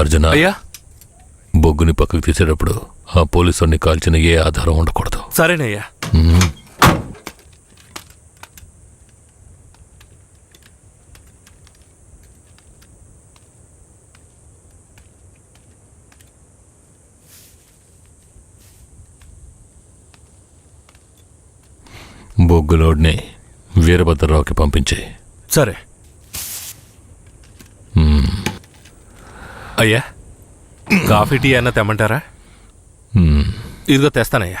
అర్జున అయ్యా. బొగ్గుని పక్కకు తీసేటప్పుడు ఆ పోలీసుని కాల్చిన ఏ ఆధారం ఉండకూడదు. సరేనయ్యా. బొగ్గులోడ్ని వీరభద్రరావుకి పంపించే సరే. అయ్యా కాఫీ టీ అన్న తెమ్మంటారా? ఇదిగో తెస్తానయ్యా.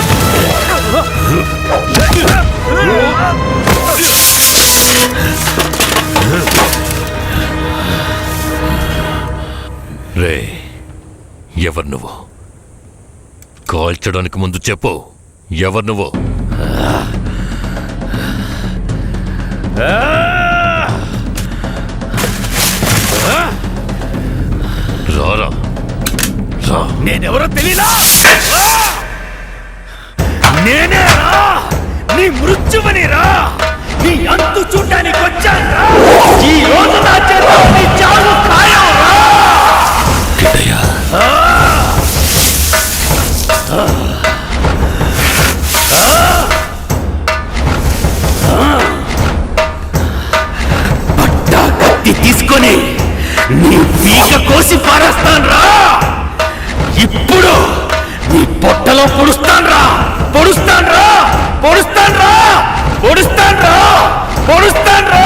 ఎవరు నువ్వు? కాల్చడానికి ముందు చెప్పు. ఎవరు నువ్వు? రారా. రా. నేనెవరో తెలీదా? నేనే రా. నీ మృత్యువని రా. నీ అంతు చూడడానికి వచ్చాను ఈ రోజు నా చేత నీ చావు తీసుకొని నీ పీక కోసి పారేస్తాను రా ఇప్పుడు నీ పొట్టలో పొడుస్తాను రా పొడుస్తాను రా పొడుస్తాను రా పొడుస్తాను రా పొడుస్తాను రా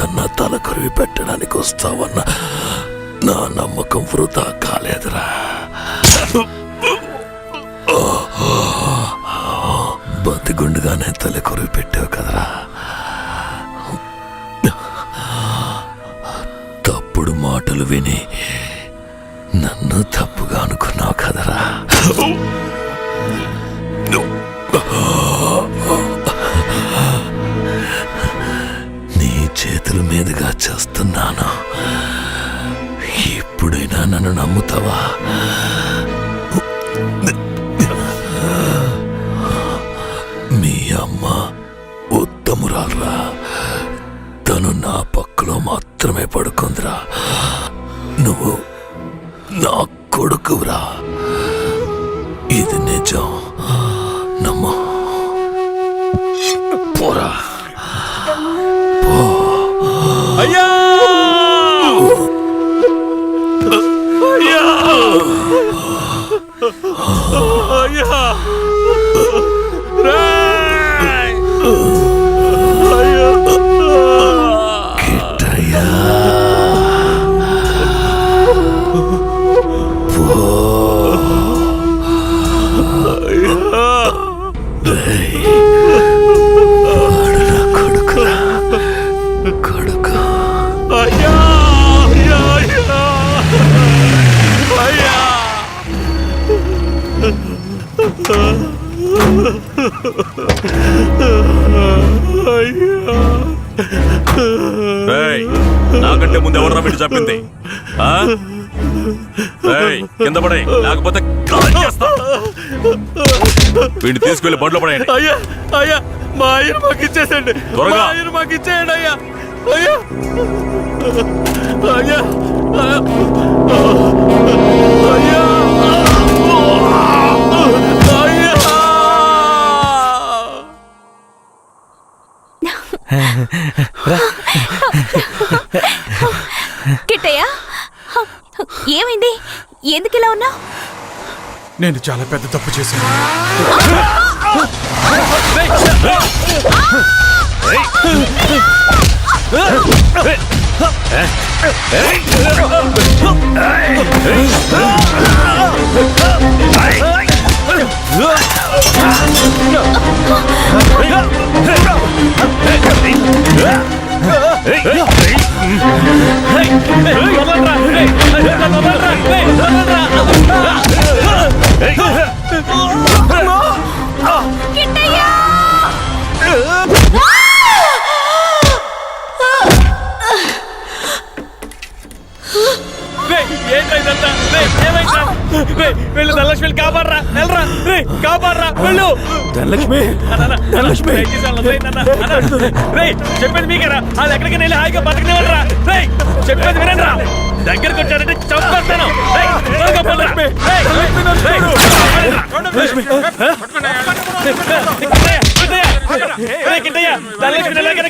తర్వాత తల కొరివి పెట్టడానికి వస్తావన్న నా నమ్మకం వృధా కాలేదురా. బతిగుండుగానే తల కొరివి పెట్టావు కదరా. తప్పుడు మాటలు విని నన్ను తప్పుగా అనుకున్నావు కదరా. చేస్తున్నాను. ఇప్పుడైనా నన్ను నమ్ముతావా? మీ అమ్మ ఉత్తమురాలరా. తను నా పక్కలో మాత్రమే పడుకుందిరా. నువ్వు నా కొడుకురా ఇది నిజం. నమ్మ. పోరా. అయ్యా అయ్యా రేయ్! నాకంటే ముందు ఎవరు వీడు చెప్పింది కింద పడే లేకపోతే వీడిని తీసుకెళ్ళి బండ్లో పడేయండి. అయ్యా అయ్యా మా ఆయన మాకు ఇచ్చేసండి త్వరగా. ఆయన మాకు ఇచ్చేయండి అయ్యా. అయ్యా. అయ్యా. నేను చాలా పెద్ద తప్పు చేశాను Hey! వెళ్ళు. ధనలక్ష్మి ధనలక్ష్మి. రేయ్ చెప్పేది మీకేరా? అది ఎక్కడికి వెళ్ళి హాయిగా బతకనివ్వరా రేయ్ చెప్పేది వినండిరా. దగ్గరికి వచ్చారంటే చంపేస్తాను. ధనలక్ష్మి.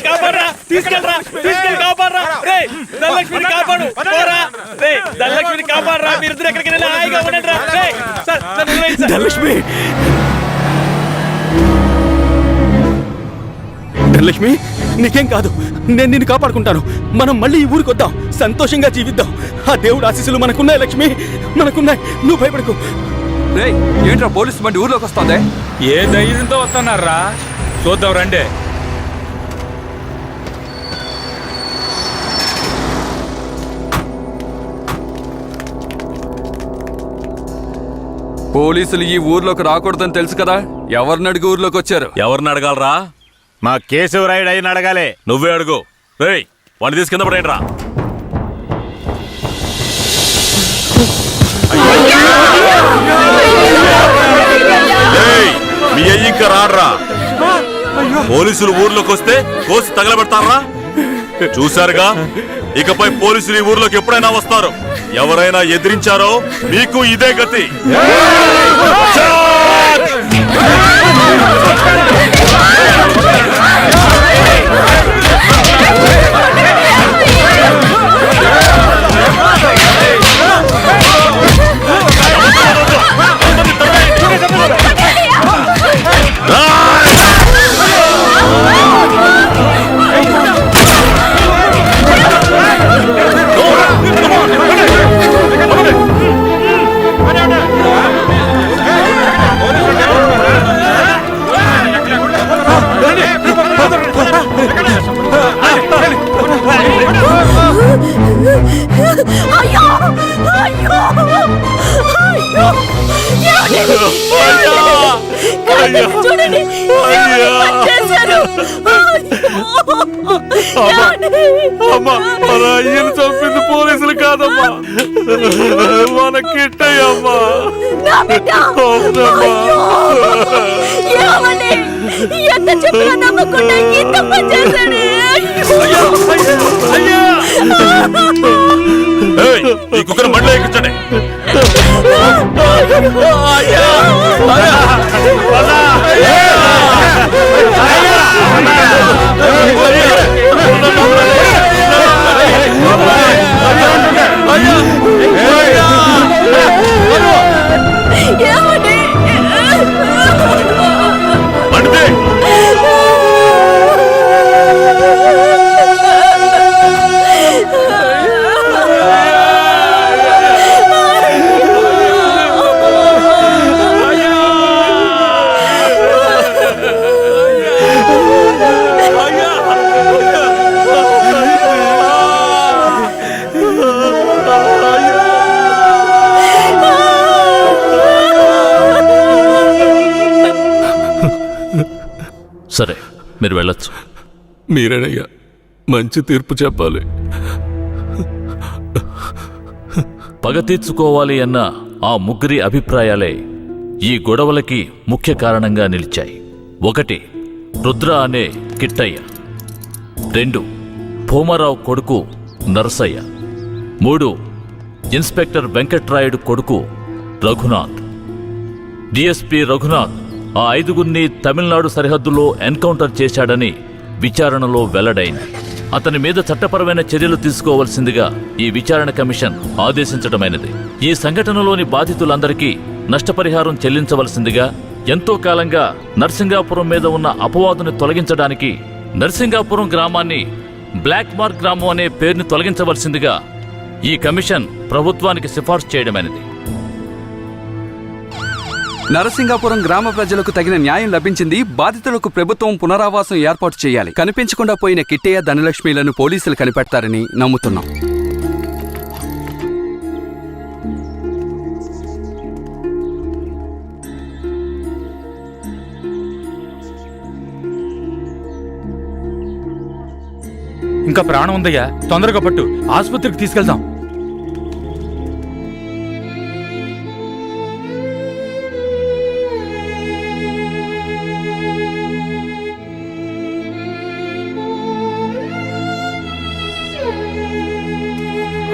కాపాడరా. తీసుకెళ్ళరా తీసుకెళ్ళి కాపాడరా. ధనలక్ష్మిని కాపాడు. పోరా. రేయ్ ధనలక్ష్మిని కాపాడరా. మీరిద్దరు ఎక్కడికి వెళ్ళి హాయిగా ఉండండి రా సార్. ధనలక్ష్మి ధనలక్ష్మి నీకేం కాదు. నేను నిన్ను కాపాడుకుంటాను. మనం మళ్ళీ ఈ ఊరికి వద్దాం. సంతోషంగా జీవిద్దాం. ఆ దేవుడు ఆశీస్సులు మనకున్నాయి లక్ష్మి. మనకున్నాయి. నువ్వు భయపడకు. రేయ్ ఏంట్రా పోలీసు బండి ఊర్లోకి వస్తుంది? ఏ ధైర్యంతో వస్తున్నారా చూద్దాం రండి. పోలీసులు ఈ ఊర్లోకి రాకూడదని తెలుసు కదా? ఎవరిని అడిగి ఊర్లోకి వచ్చారు? ఎవరిని అడగాలరా? మా కేశవరాయుడు అయిన అడగాలి. నువ్వే అడుగు. రేయ్ వాడిని తీసి కింద పడేయండి రా రేయ్, మీ అయ్యి ఇంకా రాడ్రా పోలీసులు ఊర్లోకి వస్తే కోసి తగలబెడతారా? చూశారుగా? ఇకపై పోలీసులు ఈ ఊర్లోకి ఎప్పుడైనా వస్తారు. ఎవరైనా ఎదిరించారో మీకు ఇదే గతి. చూడండి. చేశారు ఏమండి? అమ్మా. మన అయ్యను చంపింది పోలీసులు కాదమ్మా. మన కిట్టయ్యమ్మా? ఎంత చెప్పినా నమ్మకుండా ఇంత పని చేశాడు. అయ్యో. అయ్యా. ఏయ్, ఈ కుక్కను బండిలో ఎక్కించండి. ఏ మీరు వెళ్ళొచ్చు. మీరేనయ్యా మంచి తీర్పు చెప్పాలి. పగ తీర్చుకోవాలి అన్న ఆ ముగ్గురి అభిప్రాయాలే ఈ గొడవలకి ముఖ్య కారణంగా నిలిచాయి. ఒకటి రుద్ర అనే కిట్టయ్య. రెండు భూమారావు కొడుకు నరసయ్య. మూడు ఇన్స్పెక్టర్ వెంకట్రాయుడు కొడుకు రఘునాథ్. డిఎస్పి రఘునాథ్ ఆ ఐదుగురిని తమిళనాడు సరిహద్దులో ఎన్కౌంటర్ చేశాడని విచారణలో వెల్లడైంది. అతని మీద చట్టపరమైన చర్యలు తీసుకోవలసిందిగా ఈ విచారణ కమిషన్ ఆదేశించడమైనది ఈ సంఘటనలోని బాధితులందరికీ నష్టపరిహారం చెల్లించవలసిందిగా ఎంతో కాలంగా నర్సింగాపురం మీద ఉన్న అపవాదుని తొలగించడానికి నర్సింగాపురం గ్రామాన్ని బ్లాక్ మార్క్ గ్రామం అనే పేరుని తొలగించవలసిందిగా ఈ కమిషన్ ప్రభుత్వానికి సిఫార్సు చేయడమైనది. నరసింగాపురం గ్రామ ప్రజలకు తగిన న్యాయం లభించింది. బాధితులకు ప్రభుత్వం పునరావాసం ఏర్పాటు చేయాలి. కనిపించకుండా పోయిన కిట్టయ్య ధనలక్ష్మిలను పోలీసులు కనిపెడతారని నమ్ముతున్నాం. ఇంకా ప్రాణం ఉందయ్యా. తొందరగా పట్టు. ఆసుపత్రికి తీసుకెళ్దాం.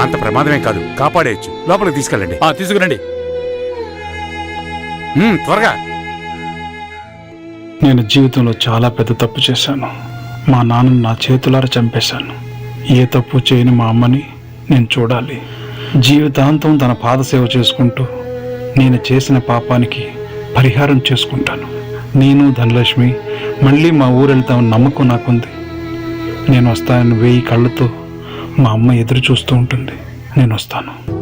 అంత ప్రమాదమే కాదు. కాపాడేయచ్చు. లోపలికి తీసుకెళ్ళండి. ఆ, తీసుకురండి. త్వరగా. నేను జీవితంలో చాలా పెద్ద తప్పు చేశాను. మా నాన్నను నా చేతులారా చంపేశాను. ఏ తప్పు చేయని మా అమ్మని నేను చూడాలి. జీవితాంతం తన పాదసేవ చేసుకుంటూ నేను చేసిన పాపానికి పరిహారం చేసుకుంటాను. నేను ధనలక్ష్మి మళ్ళీ మా ఊరు వెళ్తామని నమ్మకం నాకుంది. నేను వస్తానని వేయి కళ్ళతో మా అమ్మ ఎదురు చూస్తూ ఉంటుంది. నేను వస్తాను.